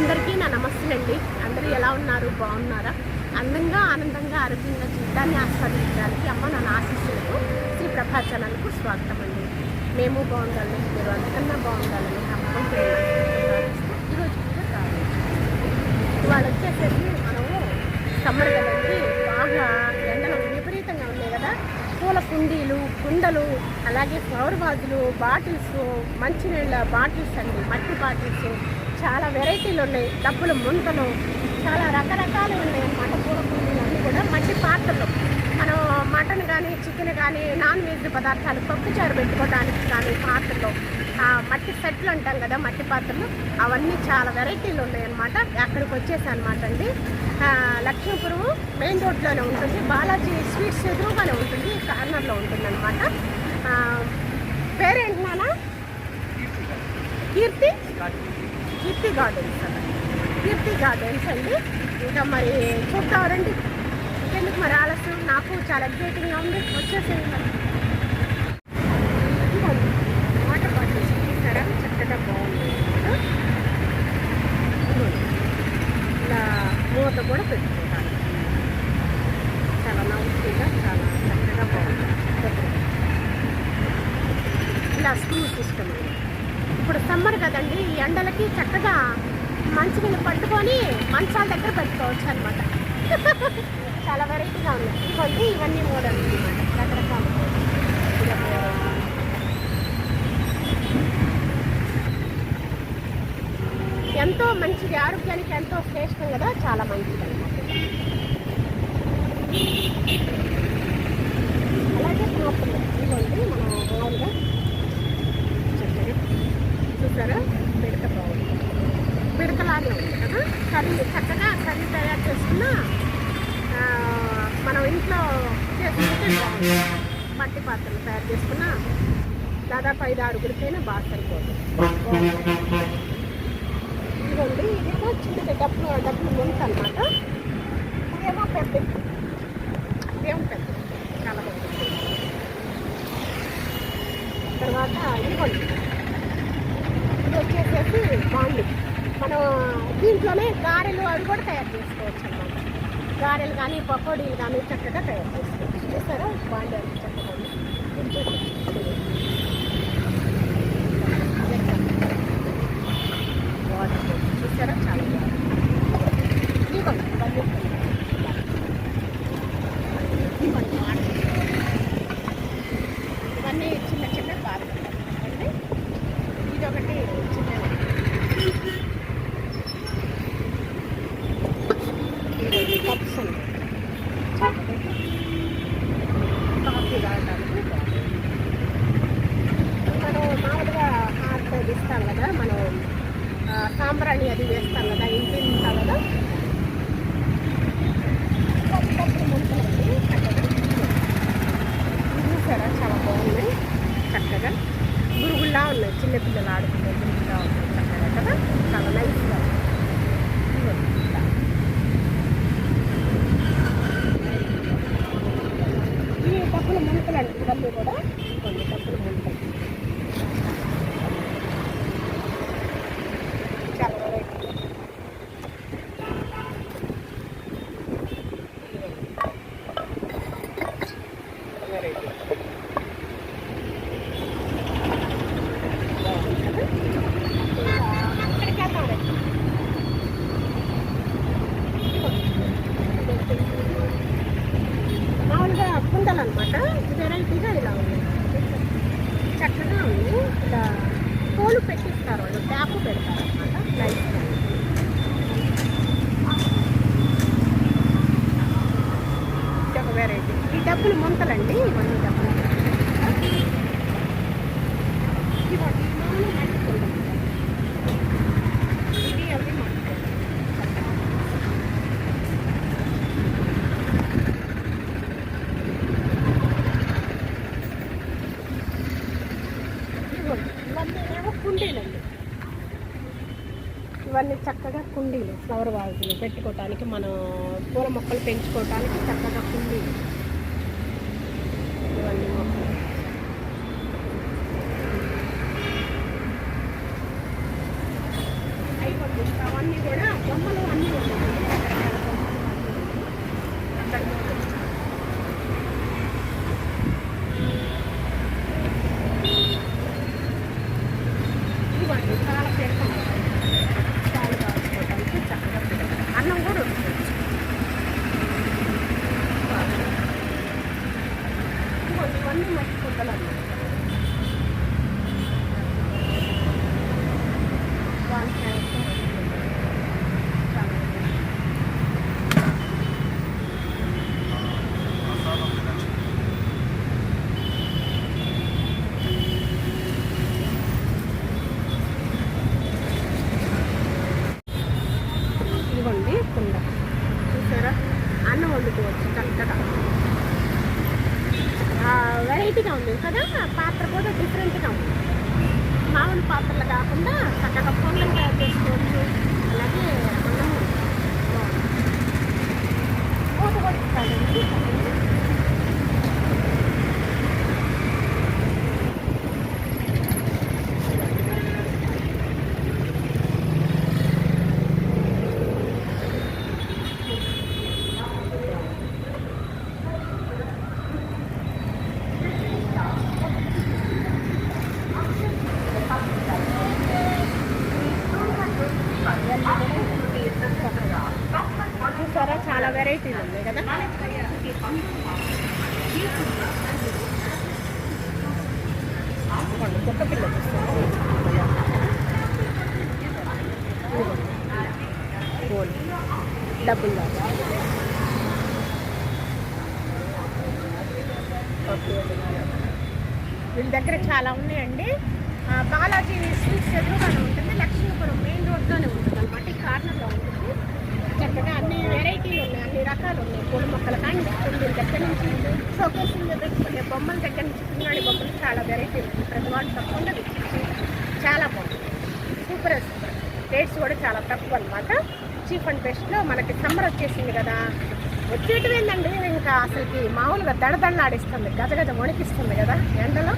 అందరికీ నా నమస్తే అండి. అందరూ ఎలా ఉన్నారు? బాగున్నారా? అందంగా ఆనందంగా ఆరోగ్యంగా జీవితాన్ని ఆస్వాదించడానికి అమ్మ నా ఆశీస్సులకు శ్రీ ప్రభా ఛానల్కు స్వాగతం అండి. మేము బాగుండాలని మీరు అంతకన్నా బాగుండాలని నమ్మకం ఈరోజు ఇవాళ వచ్చేసరికి మనము సమ్మర్ కదండి. బాగా ఎండలు విపరీతంగా ఉన్నాయి కదా. పూల కుండీలు కుండలు అలాగే ఫ్లవర్ వాజులు బాటిల్స్ మంచినీళ్ళ బాటిల్స్ అండి. మట్టి బాటిల్స్ చాలా వెరైటీలు ఉన్నాయి. డబ్బులు ముంతలు చాలా రకరకాలు ఉన్నాయి. అన్నమాట కూరకూరలు అన్నీ కూడా మట్టి పాత్రలు. మనం మటన్ కానీ చికెన్ కానీ నాన్ వెజ్ పదార్థాలు పప్పుచారు పెట్టుకోవడానికి కానీ పాత్రలు ఆ మట్టి సెట్లు అంటాం కదా మట్టి పాత్రలు అవన్నీ చాలా వెరైటీలు ఉన్నాయన్నమాట అక్కడికి వచ్చేసి అనమాట అండి. ఆ, లక్ష్మీపురం మెయిన్ రోడ్లోనే ఉంటుంది. బాలాజీ స్వీట్స్ ఎదురుగానే ఉంటుంది. కార్నర్లో ఉంటుంది అనమాట పేరేంటి నాన్న? కీర్తి. కీర్తి గార్డెన్స్ అన్న. కీర్తి గార్డెన్స్ అండి. ఇంకా మరి చూద్దాం రండి ఎందుకు మరి ఆలస్యం? నాకు చాలా ఎగ్జైటింగ్గా ఉంది. వచ్చేసేది మరి. వాటర్ బాటిల్స్ చూసారా చక్కగా బాగుంది. కదా? ఇలా మూత కూడా పెట్టుకుంటాను. చాలా నవ్వుగా చాలా చక్కగా బాగుంది. ఇలా స్క్రూ సిస్టమ్ ఇప్పుడు సమ్మర్ కదండి ఈ ఎండలకి చక్కగా మంచినీళ్ళు పట్టుకొని మంచాల దగ్గర పెట్టుకోవచ్చు అనమాట చాలా వెరైటీగా ఉన్నాయి. ఇవ్వండి ఇవన్నీ మోడల్ అనమాట రకరకాల. ఎంతో మంచిది ఆరోగ్యానికి ఎంతో శ్రేష్టం కదా చాలా మంచిది అనమాట అలాగే పాత్రలు ఇవ్వండి మనం మామూలుగా చక్కగా చూసారా పిడక బాగుంది పిడకలాగే ఉంది కదా కర్రీ చక్కగా కర్రీ తయారు చేసుకున్న మనం ఇంట్లో చేసుకుంటే బాగుంది మట్టి పాత్రలు తయారు చేసుకున్న దాదాపు ఐదు ఆరుగురికైనా బాగా సరిపోతుంది. ఇదిగోండి కూడా చిన్నది డబ్బులు డబ్బులు ముందు అనమాట ఇదేమో పెద్ద ఇదేమో పెద్ద చాలా బాగుంది తర్వాత ఇదిగోండి ఇది వచ్చేసేసి బాండి. మనం దీంట్లోనే గారెలు అవి కూడా తయారు చేసుకోవచ్చు అనమాట గారెలు కానీ పకోడీలు కానీ చక్కగా తయారు చేసుకోవచ్చు. చూస్తారా? బాండీ చక్కగా ఉంది. చూసారా? చాలా బాగుంది. Thank you. డబ్బులు మునకలు అండి ఇవన్నీ కూడా డబ్బులు చాలా వెరైటీ వెరైటీ అక్కడికి వెళ్తాం మామూలుగా కుండలు అనమాట వెరైటీగా ఇలా ఉంది చక్కగా ఉంది ఇలా తోలు పెట్టిస్తారు వాళ్ళు ట్యాప్ పెడతారు అనమాట లైట్ ఇది ఒక వెరైటీ ఈ డబ్బులు ముంతలండి ఇవన్నీ డబ్బులు ఇవ్వండి మామూలు మట్టి కుండలు. ఇవి అవి ముంతలండి. ఇవన్నీ ఏమో ఇవన్నీ చక్కగా కుండీలు ఫ్లవర్ వాజులు పెట్టుకోవటానికి మనం పూల మొక్కలు పెంచుకోవటానికి చక్కగా కుండీలు. అవన్నీ కూడా బొమ్మలు అన్నీ ఉన్నాయి రకరకాల బొమ్మలు అన్నీ ఉన్నాయి. ఇదిగోండి చాలా పేరు చాలా కాల్చుకోవడానికి చక్కగా పెడతారు. అన్నం కూడా ఉంటుంది ఇదిగోండి ఇవన్నీ మట్టి కుండలు అన్నమాట వంకాయ చాలా ఇదిగోండి కుండ చూసారా అన్నం వండుకోవచ్చు చక్కగా ఆ, వెరైటీగా ఉంది కదా పాత్ర కూడా డిఫరెంట్గా ఉంది మామూలు పాత్రలు కాకుండా చక్కగా పొంగల్ తయారు చేసుకోవచ్చు అలాగే అన్నం బాగుంది. మూత కూడా ఇస్తాడండి చూసారా చాలా వెరైటీలు ఉన్నాయి కదా? కుక్క పిల్ల డబ్బులు దాకా వీళ్ళ దగ్గర చాలా ఉన్నాయండి. బాలాజీ స్వీట్స్ ఎదురుగానే ఉంటుంది. లక్ష్మీపురం మెయిన్ రోడ్లోనే ఉంటుంది అనమాట ఈ కార్నర్లో ఉంటుంది. చక్కగా అన్ని వెరైటీలు ఉన్నాయి అన్ని రకాలు ఉన్నాయి. పూల మొక్కల కానీ వీళ్ళ దగ్గర నుంచి షోకేసింగ్ పెట్టుకునే బొమ్మల దగ్గర నుంచి పిల్లాడి బొమ్మలు చాలా వెరైటీలు ఉన్నాయి. ప్రతి వాళ్ళు తప్పకుండా తెచ్చి చాలా బాగుంది. సూపర్ సూపర్ రేట్స్ కూడా చాలా తక్కువ అనమాట చీప్ అండ్ బెస్ట్లో మనకి సమ్మర్ వచ్చేసింది కదా. వచ్చేటివేందండి ఇంకా అసలుకి మామూలుగా దడదడలాడిస్తుంది గజ గజ వణికిస్తుంది కదా ఎండలో.